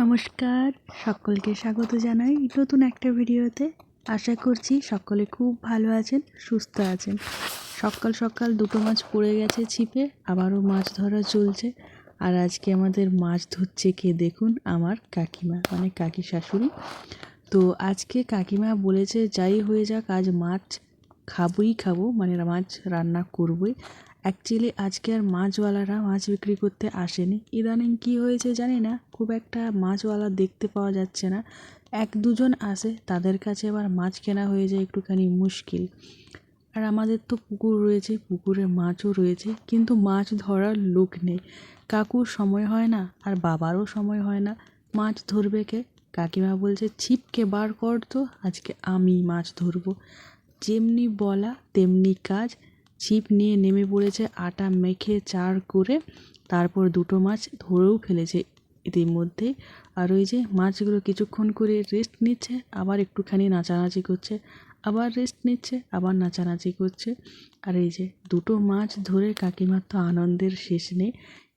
নমস্কার, সকলকে স্বাগত জানাই নতুন একটা ভিডিওতে। আশা করছি সকলে খুব ভালো আছেন, সুস্থ আছেন। সকাল সকাল দুটো মাছ পড়ে গেছে ছিপে, আবারও মাছ ধরা চলছে। আর আজকে আমাদের মাছ ধরছে কে দেখুন? আমার কাকিমা মানে কাকি শাশুড়ি। তো আজকে কাকিমা বলেছে, যাই হয়ে যাক, আজ মাছ খাবোই খাব মানে মাছ রান্না করবই। অ্যাকচুয়ালি আজকে আর মাছওয়ালারা মাছ বিক্রি করতে আসেনি। ইদানিং কি হয়েছে জানি না, খুব একটা মাছওয়ালা দেখতে পাওয়া যাচ্ছে না। এক দুজন আসে, তাদের কাছে আবার মাছ কেনা হয়ে যায় একটুখানি মুশকিল। আর আমাদের তো পুকুর রয়েছে, পুকুরে মাছও রয়েছে, কিন্তু মাছ ধরার লোক নেই। কাকুর সময় হয় না, আর বাবারও সময় হয় না। মাছ ধরবে কে? কাকিমা বলছে, ছিপকে বার কর তো, আজকে আমি মাছ ধরবো। যেমনি বলা, তেমনি কাজ। ছিপ নিয়ে নেমে পড়েছে, আটা মেখে চার করে তারপর দুটো মাছ ধরেও ফেলেছে ইতিমধ্যেই। আর ওই যে মাছগুলো কিছুক্ষণ করে রেস্ট নিচ্ছে, আবার একটুখানি নাচানাচি করছে, আবার রেস্ট নিচ্ছে, আবার নাচানাচি করছে। আর এই যে দুটো মাছ ধরে কাকিমার তো আনন্দের শেষ নেই।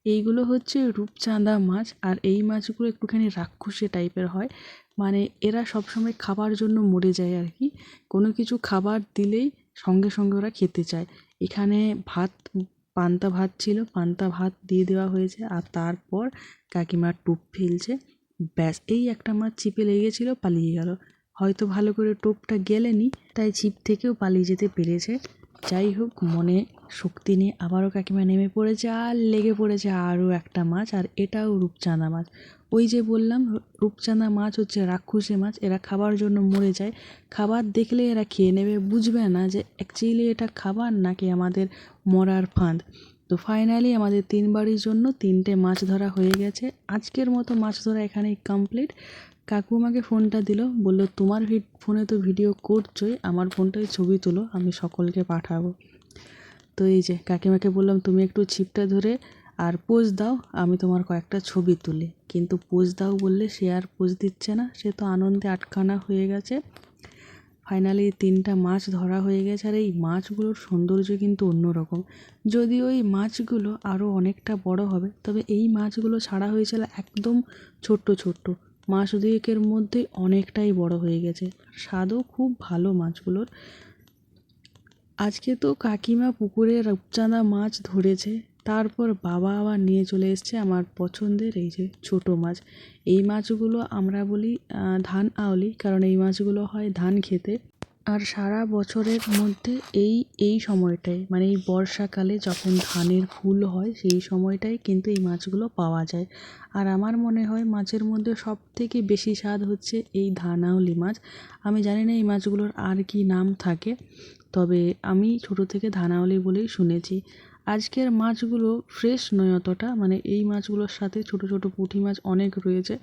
এইগুলো হচ্ছে রূপচাঁদা মাছ, আর এই মাছগুলো একটুখানি রাক্ষসে টাইপের হয়। মানে এরা সবসময় খাবার জন্য মরে যায় আর কি। কোনো কিছু খাবার দিলেই সঙ্গে সঙ্গে ওরা খেতে চায়। এখানে ভাত, পান্তা ভাত ছিল। পান্তা ভাত দিয়ে দেওয়া হয়েছে আর তারপর কাকিমার টোপ ফেলছে। ব্যাস, এই একটা মাছ ছিপে লেগেছিল, পালিয়ে গেল। হয়তো ভালো করে টোপটা গেলেনি, তাই ছিপ থেকেও পালিয়ে যেতে পেরেছে। যাই হোক, মনে শক্তি নিয়ে আবারও কাকিমা নেমে পড়েছে আর লেগে পড়েছে আরও একটা মাছ, আর এটাও রূপচাঁদা মাছ। ওই যে বললাম, রূপচাঁদা মাছ হচ্ছে রাক্ষসে মাছ, এরা খাবার জন্য মরে যায়। খাবার দেখলে এরা খেয়ে নেবে, বুঝবে না যে অ্যাকচুয়ালি এটা খাবার নাকি আমাদের মরার ফাঁদ। তো ফাইনালি আমাদের তিন বাড়ির জন্য তিনটে মাছ ধরা হয়ে গেছে। আজকের মতো মাছ ধরা এখানেই কমপ্লিট কাকু আমাকে ফোনটা দিল, বলল, তোমার ফোনে তো ভিডিও করছোই, আমার ফোনটায় ছবি তোলো, আমি সকলকে পাঠাবো। তো এই যে কাকিমাকে বললাম, তুমি একটু ছিপটা ধরে আর পোজ দাও, আমি তোমার কয়েকটা ছবি তুলি। কিন্তু পোজ দাও বললে সে আর পোজ দিচ্ছে না, সে তো আনন্দে আটকানা হয়ে গেছে। ফাইনালি তিনটা মাছ ধরা হয়ে গেছে আর এই মাছগুলোর সৌন্দর্য কিন্তু অন্যরকম। যদি ওই মাছগুলো আরও অনেকটা বড় হবে, তবে এই মাছগুলো ছাড়া হয়েছিল একদম ছোট্ট ছোট্ট। মাস দুয়েকের মধ্যে অনেকটাই বড় হয়ে গেছে। স্বাদও খুব ভালো মাছগুলোর। আজকে তো কাকিমা পুকুরে রূপচাঁদা মাছ ধরেছে, তারপর বাবা আবার নিয়ে চলে এসছে আমার পছন্দের এই যে ছোটো মাছ। এই মাছগুলো আমরা বলি ধান আওলি কারণ এই মাছগুলো হয় ধান খেতে। আর সারা বছরের মধ্যে এই এই সময়টায় মানে এই বর্ষাকালে যখন ধানের ফুল হয়, সেই সময়টাই কিন্তু এই মাছগুলো পাওয়া যায়। আর আমার মনে হয় মাছের মধ্যে সব থেকে বেশি স্বাদ হচ্ছে এই ধানাওলি মাছ। আমি জানি না এই মাছগুলোর আর কি নাম থাকে। তবে আমি ছোটো থেকে ধানাওলি বলেই শুনেছি। আজকের মাছগুলো ফ্রেশ নয় অতটা মানে এই মাছগুলোর সাথে ছোট ছোট পুঁটি মাছ অনেক রয়েছে।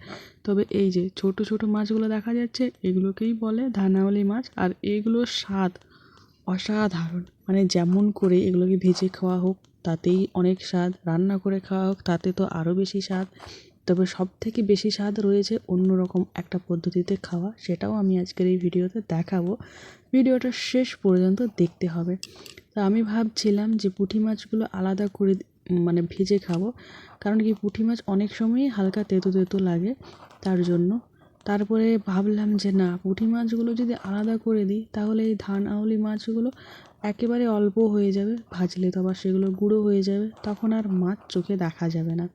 তবে এই যে ছোট ছোট মাছগুলো দেখা যাচ্ছে, এগুলোকেই বলে ধানাওয়ালি মাছ, আর এগুলোর স্বাদ অসাধারণ। মানে যেমন করে এগুলোকে ভেজে খাওয়া হোক, তাতেই অনেক স্বাদ, রান্না করে খাওয়া হোক, তাতে তো আরও বেশি স্বাদ। তবে সব থেকে বেশি স্বাদ রয়েছে অন্য রকম একটা পদ্ধতিতে খাওয়া, সেটাও আমি আজকের এই ভিডিওতে দেখাবো। ভিডিওটা শেষ পর্যন্ত দেখতে হবে। তা আমি ভাবছিলাম যে পুঁটি মাছগুলো আলাদা করে মানে ভেজে খাব, কারণ কি পুঁটি মাছ অনেক সময়ই হালকা তেতো তেতো লাগে, তার জন্য। তারপরে ভাবলাম যে না, পুঁটি মাছগুলো যদি আলাদা করে দিই, তাহলে এই ধান আউলি মাছগুলো একেবারে অল্প হয়ে যাবে, ভাজলে তো আবার সেগুলো গুঁড়ো হয়ে যাবে, তখন আর মাছ চোখে দেখা যাবে না।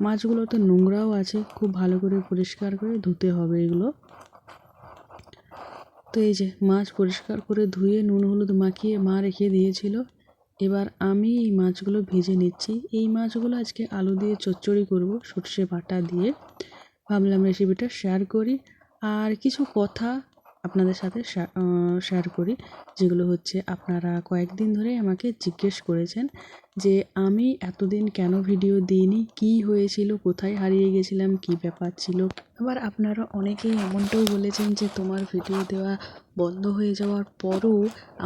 মাছগুলোতে নোংরাও আছে, খুব ভালো করে পরিষ্কার করে ধুতে হবে এগুলো। তো এই যে মাছ পরিষ্কার করে ধুয়ে নুন হলুদ মাখিয়ে মা রেখে দিয়েছিল। এবার আমি এই মাছগুলো ভেজে নিচ্ছি। এই মাছগুলো আজকে আলু দিয়ে চচ্চড়ি করব, সর্ষে বাটা দিয়ে। ভাবলাম রেসিপিটা শেয়ার করি। আর কিছু কথা আপনাদের সাথে শেয়ার করি, যেগুলো হচ্ছে আপনারা কয়েকদিন ধরে আমাকে জিজ্ঞেস করেছেন যে আমি এতদিন কেন ভিডিও দিইনি? কি হয়েছিল? কোথায় হারিয়ে গেছিলাম? কি ব্যাপার ছিল? আবার আপনারা অনেকেই এমনটাও বলেছেন যে তোমার ভিডিও দেওয়া বন্ধ হয়ে যাওয়ার পরও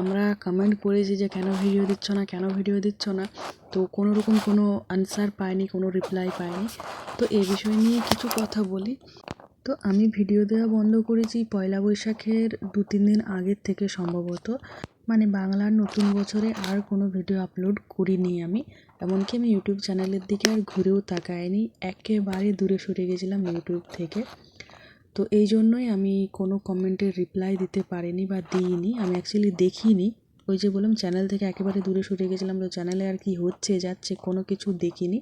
আমরা কমেন্ট করেছি যে কেন ভিডিও দিচ্ছ না, কেন ভিডিও দিচ্ছ না? তো কোনো রকম কোনো আনসার পাইনি, কোনো রিপ্লাই পাইনি। তো এ বিষয় নিয়ে কিছু কথা বলি। তো আমি ভিডিও দেওয়া বন্ধ করেছি পয়লা বৈশাখের দু তিন দিন আগের থেকে সম্ভবত। মানে বাংলার নতুন বছরে আর কোনো ভিডিও আপলোড করিনি আমি। এমনকি আমি ইউটিউব চ্যানেলের দিকে আর ঘুরেও তাকাইনি। একেবারে দূরে সরে গেছিলাম ইউটিউব থেকে। তো এই জন্যই আমি কোনো কমেন্টের রিপ্লাই দিতে পারিনি বা দিইনি। আমি অ্যাকচুয়ালি দেখিনি। ওই যে বললাম, চ্যানেল থেকে একেবারে দূরে সরে গেছিলাম। তো চ্যানেলে আর কি হচ্ছে, যাচ্ছে কোনো কিছু দেখিনি।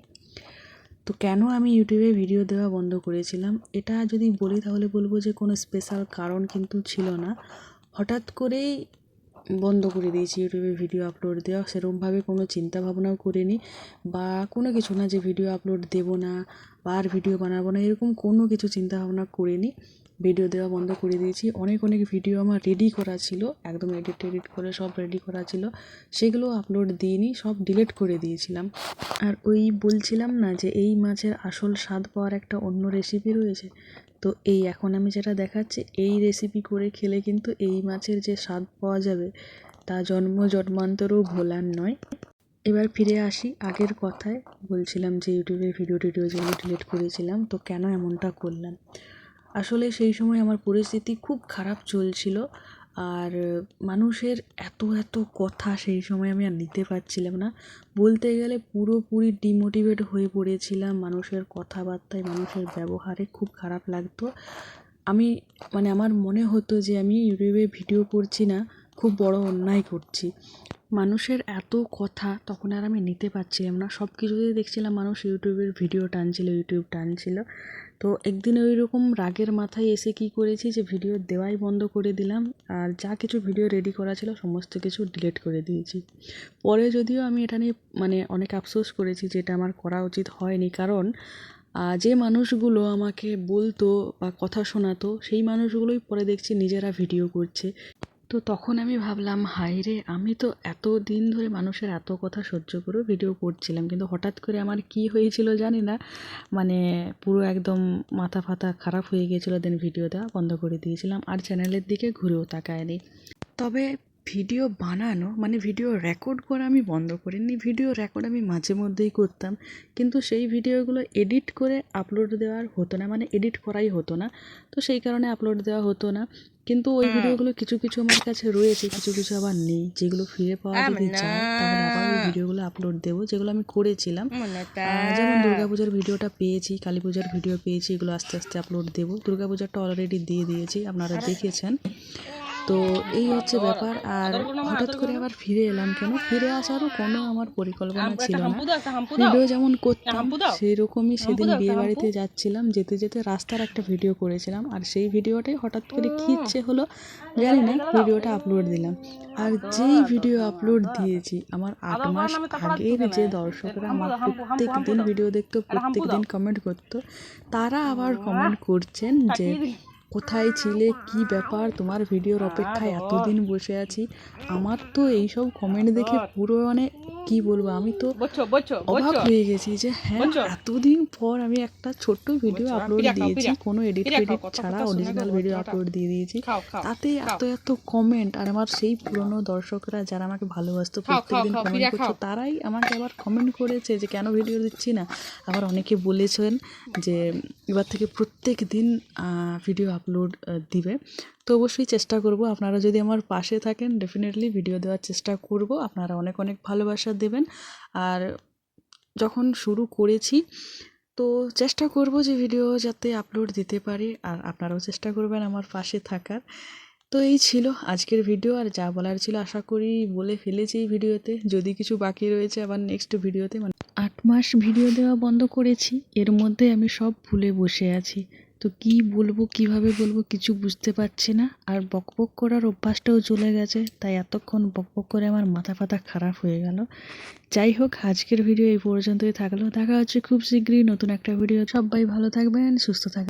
তো কেন আমি ইউটিউবে ভিডিও দেওয়া বন্ধ করেছিলাম? এটা যদি বলি তাহলে বলব যে কোনো স্পেশাল কারণ কিন্তু ছিল না। হঠাৎ করেই বন্ধ করে দিয়েছি ইউটিউবে ভিডিও আপলোড দেওয়া। সেরকমভাবে কোনো চিন্তা ভাবনাও করিনি বা কোনো কিছু না যে ভিডিও আপলোড দেবো না। আর ভিডিও বানাবো না। এরকম কোনো কিছু চিন্তা ভাবনা করিনি। ভিডিও দেওয়া বন্ধ করে দিয়েছি। অনেক অনেক ভিডিও আমার রেডি করা ছিল। একদম এডিট টেডিট করে সব রেডি করা ছিল। সেগুলো আপলোড দিইনি, সব ডিলিট করে দিয়েছিলাম। আর ওই বলছিলাম না যে এই মাছের আসল স্বাদ পাওয়ার একটা অন্য রেসিপি রয়েছে। তো এই এখন আমি যেটা দেখাচ্ছি, এই রেসিপি করে খেলে কিন্তু এই মাছের যে স্বাদ পাওয়া যাবে, তা জন্ম জন্মান্তরও ভোলার নয়। এবার ফিরে আসি আগের কথায়। বলছিলাম যে ইউটিউবে ভিডিও টিডিও যেগুলো ডিলিট করেছিলাম, তো কেন এমনটা করলাম? আসলে সেই সময় আমার পরিস্থিতি খুব খারাপ চলছিল আর মানুষের এত এত কথা সেই সময় আমি আর নিতে পারছিলাম না। বলতে গেলে পুরোপুরি ডিমোটিভেট হয়ে পড়েছিলাম, মানুষের কথাবার্তায়, মানুষের ব্যবহারে খুব খারাপ লাগতো। আমি মানে আমার মনে হতো যে আমি ইউটিউবে ভিডিও করছি না, খুব বড় অন্যায় করছি। মানুষের এত কথা তখন আর আমি নিতে পারছিলাম না। সব কিছুতেই দেখছিলাম মানুষ ইউটিউবের ভিডিও টানছিল, ইউটিউব টানছিল। তো একদিন ওই রকম রাগের মাথায় এসে কি করেছি যে ভিডিও দেওয়াই বন্ধ করে দিলাম আর যা কিছু ভিডিও রেডি করা ছিল সমস্ত কিছু ডিলিট করে দিয়েছি। পরে যদিও আমি এটা নিয়ে মানে অনেক আফসোস করেছি যে এটা আমার করা উচিত হয়নি। কারণ যে মানুষগুলো আমাকে বলতো বা কথা শোনাতো, সেই মানুষগুলোই পরে দেখছি নিজেরা ভিডিও করছে। তো তখন আমি ভাবলাম, হায় রে, আমি তো এত দিন ধরে মানুষের এত কথা সহ্য করেও ভিডিও করছিলাম। কিন্তু হঠাৎ করে আমার কি হয়েছিল জানি না। মানে পুরো একদম মাথা ফাতা খারাপ হয়ে গিয়েছিল দেন ভিডিও দেওয়া বন্ধ করে দিয়েছিলাম। আর চ্যানেলের দিকে ঘুরেও তাকায়নি। তবে ভিডিও বানানো মানে ভিডিও রেকর্ড করা আমি বন্ধ করিনি। ভিডিও রেকর্ড আমি মাঝে মধ্যেই করতাম কিন্তু সেই ভিডিওগুলো এডিট করে আপলোড দেওয়ার হতো না মানে এডিট করাই হতো না। তো সেই কারণে আপলোড দেওয়া হতো না। কিন্তু ওই ভিডিওগুলো কিছু কিছু আমার কাছে রয়েছে কিছু কিছু আবার নেই যেগুলো ফিরে পাওয়া যদি যায় তাহলে আবার ওই ভিডিওগুলো আপলোড দেবো যেগুলো আমি করেছিলাম। যেমন দুর্গাপূজার ভিডিওটা পেয়েছি কালী পূজার ভিডিও পেয়েছি এগুলো আস্তে আস্তে আপলোড দেবো। দুর্গাপূজারটা অলরেডি দিয়ে দিয়েছি আপনারা দেখেছেন। তো এই হচ্ছে ব্যাপার। আর হঠাৎ করে আবার ফিরে এলাম কেন? ফিরে আসারও কোনো আমার পরিকল্পনা ছিল না। ভিডিও যেমন করতাম সেই রকমই সেদিন বিয়ে বাড়িতে যাচ্ছিলাম যেতে যেতে রাস্তার একটা ভিডিও করেছিলাম। আর সেই ভিডিওটাই হঠাৎ করে কি ইচ্ছে হলো জানি না ভিডিওটা আপলোড দিলাম। আর যেই ভিডিও আপলোড দিয়েছি আমার আট মাস আগের যে দর্শকরা আমার প্রত্যেক দিন ভিডিও দেখতো প্রত্যেক দিন কমেন্ট করতো তারা আবার কমেন্ট করছেন যে কোথায় ছিলে, কি ব্যাপার, তোমার ভিডিওর অপেক্ষায় এতদিন বসে আছি। আমার তো এইসব কমেন্ট দেখে পুরো মানে কি বলব? আমি তো অবাক হয়ে গেছি যে হ্যাঁ এতদিন পর আমি একটা ছোট্ট ভিডিও আপলোড দিয়েছি কোনো এডিট ফেডিট ছাড়া অরিজিনাল ভিডিও আপলোড দিয়ে দিয়েছি। তাতে এত এত কমেন্ট আর আমার সেই পুরনো দর্শকরা যারা আমাকে ভালোবাসতো প্রত্যেকদিন কমেন্ট করছে তারাই আমাকে আবার কমেন্ট করেছে যে কেন ভিডিও দিচ্ছি না? আবার অনেকে বলেছেন যে এবার থেকে প্রত্যেক দিন ভিডিও আপলোড দিবে। তো অবশ্যই চেষ্টা করব। আপনারা যদি আমার পাশে থাকেন ডেফিনেটলি ভিডিও দেওয়ার চেষ্টা করব। আপনারা অনেক অনেক ভালোবাসা দেবেন। আর যখন শুরু করেছি, তো চেষ্টা করব যে ভিডিও যাতে আপলোড দিতে পারি। আর আপনারাও চেষ্টা করবেন আমার পাশে থাকার। তো এই ছিল আজকের ভিডিও আর যা বলার ছিল আশা করি বলে ফেলেছি এই ভিডিওতে যদি কিছু বাকি রয়েছে আবার নেক্সট ভিডিওতে মানে আট মাস ভিডিও দেওয়া বন্ধ করেছি। এর মধ্যে আমি সব ভুলে বসে আছি। তো কি বলব, কীভাবে বলব কিছু বুঝতে পারছি না। আর বকবক করার অভ্যাসটাও চলে গেছে, তাই এতক্ষণ বকবক করে আমার মাথা ফাতা খারাপ হয়ে গেল। যাই হোক, আজকের ভিডিও এই পর্যন্তই থাকল। দেখা হচ্ছে খুব শীঘ্রই নতুন একটা ভিডিও। সবাই ভালো থাকবেন, সুস্থ থাকবেন।